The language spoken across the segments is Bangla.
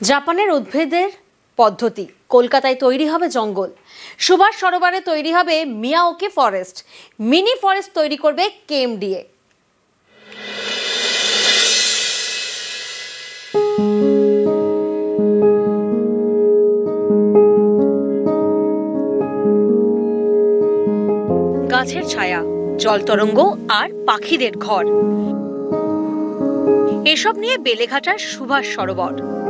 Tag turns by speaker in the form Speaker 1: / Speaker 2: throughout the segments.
Speaker 1: জাপানের উদ্ভিদের পদ্ধতি। কলকাতায় তৈরি হবে জঙ্গল। সুভাষ সরোবরে তৈরি হবে মিয়াওকে ফরেস্ট। মিনি ফরেস্ট তৈরি করবে কেএমডিএ। গাছের ছায়া, জল তরঙ্গ আর পাখিদের ঘর। এসব নিয়ে বেলেঘাটার সুভাষ সরোবর।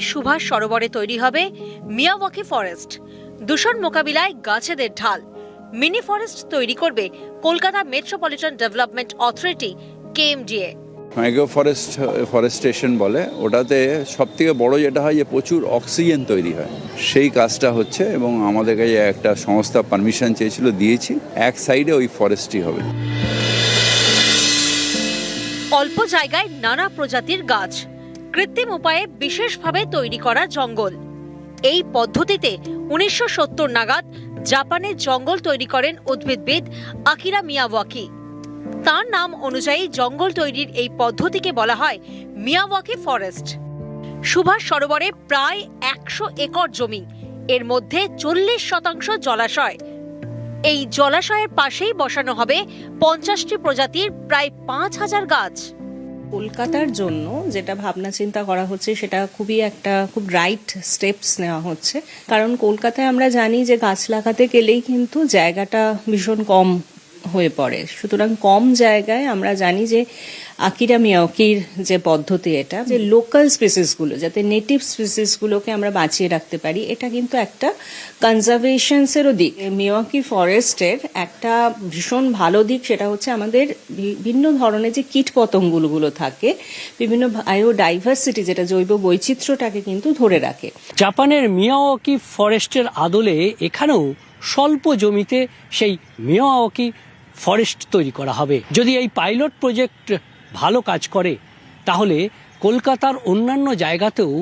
Speaker 1: সুভাষ সরোবরে তৈরি হবে মিয়াওয়াকি ফরেস্ট। দূষণ মোকাবিলায় গাছেদের ঢাল। মিনি ফরেস্ট তৈরি করবে Kolkata metropolitan development authority KMDA.
Speaker 2: ম্যাগো forest forestation বলে ওটাতে সব থেকে বড় যেটা হয় যে প্রচুর অক্সিজেন তৈরি হয়। সেই কাজটা হচ্ছে এবং আমাদের কাছে একটা সংস্থা পারমিশন চেয়েছিল দিয়েছি। এক সাইডে ওই ফরেস্টই হবে।
Speaker 1: অল্প জায়গায় নানা প্রজাতির গাছ। কৃত্রিম উপায়ে বিশেষভাবে তৈরি করা জঙ্গল। এই পদ্ধতিতে উনিশশো সত্তর নাগাদ জাপানে জঙ্গল তৈরি করেন উদ্ভিদবিদ আকিরা মিয়াওয়াকি। তার নাম অনুযায়ী জঙ্গল তৈরির এই পদ্ধতিকে বলা হয় মিয়াওয়াকি ফরেস্ট। সুভাষ সরোবরে প্রায় একশো একর জমি, এর মধ্যে চল্লিশ শতাংশ জলাশয়। এই জলাশয়ের পাশেই বসানো হবে পঞ্চাশটি প্রজাতির প্রায় পাঁচ হাজার গাছ।
Speaker 3: কলকাতার জন্য যেটা ভাবনা চিন্তা করা হচ্ছে, সেটা খুবই একটা খুব রাইট স্টেপস নেওয়া হচ্ছে। কারণ কলকাতায় আমরা জানি যে গাছ লাগাতে গেলেই কিন্তু জায়গাটা ভীষণ কম হয়ে পড়ে। সুতরাং কম জায়গায় আমরা জানি যে আকিরা মিয়াকির যে পদ্ধতি এটা, যে লোকাল স্পিসিসগুলো যাতে নেটিভ স্পিসিসগুলোকে আমরা বাঁচিয়ে রাখতে পারি, এটা কিন্তু একটা কনজারভেশনসেরও দিক। মিয়াকি ফরেস্টের একটা ভীষণ ভালো দিক সেটা হচ্ছে আমাদের বিভিন্ন ধরনের যে কীট পতঙ্গগুলো থাকে, বিভিন্ন বায়োডাইভার্সিটি যেটা জৈব বৈচিত্র্যটাকে কিন্তু ধরে রাখে।
Speaker 4: জাপানের মিয়াওয়াকি ফরেস্টের আদলে এখানেও স্বল্প জমিতে সেই মিয়াওয়াকি ফরেস্ট তৈরি করা হবে। যদি এই পাইলট প্রজেক্ট ভালো কাজ করে, তাহলে কলকাতার অন্যান্য জায়গাতেও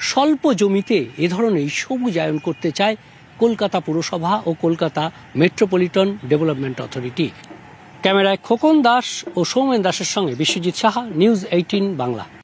Speaker 4: স্বল্প জমিতে এ ধরনের সবুজায়ন করতে চায় কলকাতা পুরসভা ও কলকাতা মেট্রোপলিটন ডেভেলপমেন্ট অথরিটি ক্যামেরায় খোকন দাস ও সৌমেন দাসের সঙ্গে বিশ্বজিৎ সাহা নিউজ এইটিন বাংলা।